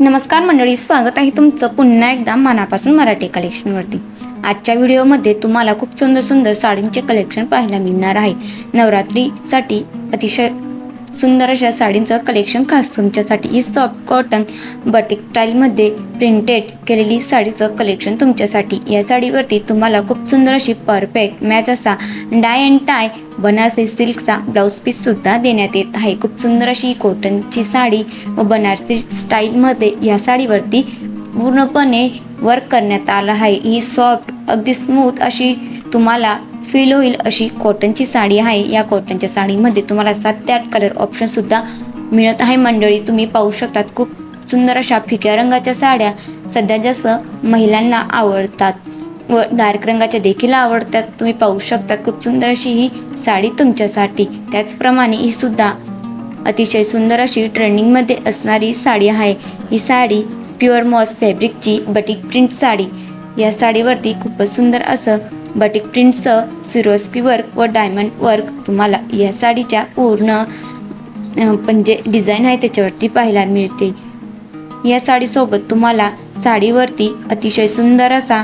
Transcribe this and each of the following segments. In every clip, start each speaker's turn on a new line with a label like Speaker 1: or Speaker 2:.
Speaker 1: नमस्कार मंडळी स्वागत आहे तुमचं पुन्हा एकदा मनापासून मराठी कलेक्शनवरती आजच्या व्हिडिओमध्ये तुम्हाला खूप सुंदर सुंदर साडींचे कलेक्शन पाहायला मिळणार आहे. नवरात्रीसाठी अतिशय सुंदर अशा साडींचं कलेक्शन खास तुमच्यासाठी. ही सॉफ्ट कॉटन बटिक स्टाईलमध्ये प्रिंटेड केलेली साडीचं कलेक्शन तुमच्यासाठी. या साडीवरती तुम्हाला खूप सुंदर अशी परफेक्ट मॅच असा डाय अँड टाय बनारसी सिल्कचा ब्लाऊज पीससुद्धा देण्यात येत आहे. खूप सुंदर अशी कॉटनची साडी व बनारसी स्टाईलमध्ये या साडीवरती पूर्णपणे वर्क करण्यात आलं आहे. ही सॉफ्ट अगदी स्मूथ अशी तुम्हाला फील होईल अशी कॉटनची साडी आहे. या कॉटनच्या साडीमध्ये तुम्हाला सात ते आठ कलर ऑप्शनसुद्धा मिळत आहे. मंडळी तुम्ही पाहू शकतात खूप सुंदर अशा फिक्या रंगाच्या साड्या सध्या जसं महिलांना आवडतात व डार्क रंगाच्या देखील आवडतात. तुम्ही पाहू शकता खूप सुंदर अशी ही साडी तुमच्यासाठी. त्याचप्रमाणे ही सुद्धा अतिशय सुंदर अशी ट्रेंडिंगमध्ये असणारी साडी आहे. ही साडी प्युअर मॉस फॅब्रिकची बटिक प्रिंट साडी. या साडीवरती खूपच सुंदर असं बटिक प्रिंटचं सिरोस्की वर्क व डायमंड वर्क तुम्हाला या साडीच्या पूर्ण म्हणजे डिझाईन आहे त्याच्यावरती पाहायला मिळते. या साडीसोबत तुम्हाला साडीवरती अतिशय सुंदर असा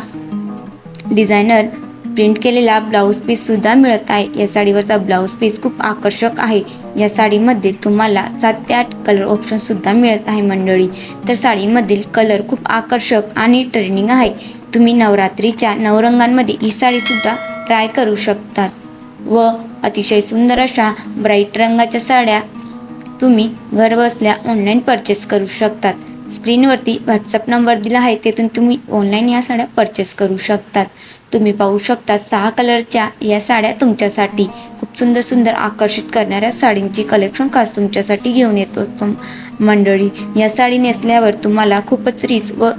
Speaker 1: डिझायनर प्रिंट केलेला ब्लाऊज पीससुद्धा मिळत आहे. या साडीवरचा ब्लाऊज पीस खूप आकर्षक आहे. या साडीमध्ये तुम्हाला सात ते आठ कलर ऑप्शनसुद्धा मिळत आहे मंडळी. तर साडीमधील कलर खूप आकर्षक आणि ट्रेंडिंग आहे. तुम्ही नवरात्रीच्या नवरंगांमध्ये ही साडीसुद्धा ट्राय करू शकतात. व अतिशय सुंदर अशा ब्राईट रंगाच्या साड्या तुम्ही घरबसल्या ऑनलाईन परचेस करू शकतात. स्क्रीनवरती व्हॉट्सअप नंबर दिला आहे तेथून तुम्ही ऑनलाईन या साड्या परचेस करू शकतात. तुम्ही पाहू शकता सहा कलरच्या या साड्या तुमच्यासाठी. खूप सुंदर सुंदर आकर्षित करणाऱ्या साडींची कलेक्शन खास तुमच्यासाठी घेऊन येतो. मंडळी या साडी नेसल्यावर तुम्हाला खूपच रीच व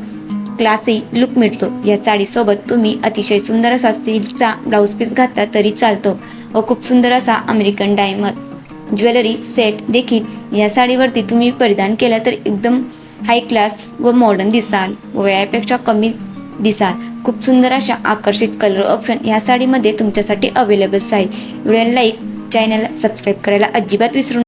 Speaker 1: क्लासी लुक मिळतो. या साडीसोबत तुम्ही अतिशय सुंदर असा स्टीलचा ब्लाऊज पीस घातला तरी चालतो व खूप सुंदर असा अमेरिकन डायमंड ज्वेलरी सेट देखील या साडीवरती तुम्ही परिधान केला तर एकदम हाय क्लास व मॉडर्न दिसाल व वयापेक्षा कमी दिसाल. खूप सुंदर अशा आकर्षित कलर ऑप्शन या साडीमध्ये तुमच्यासाठी अवेलेबल्स आहे व्हिडिओला लाईक चॅनलला सबस्क्राईब करायला अजिबात विसरू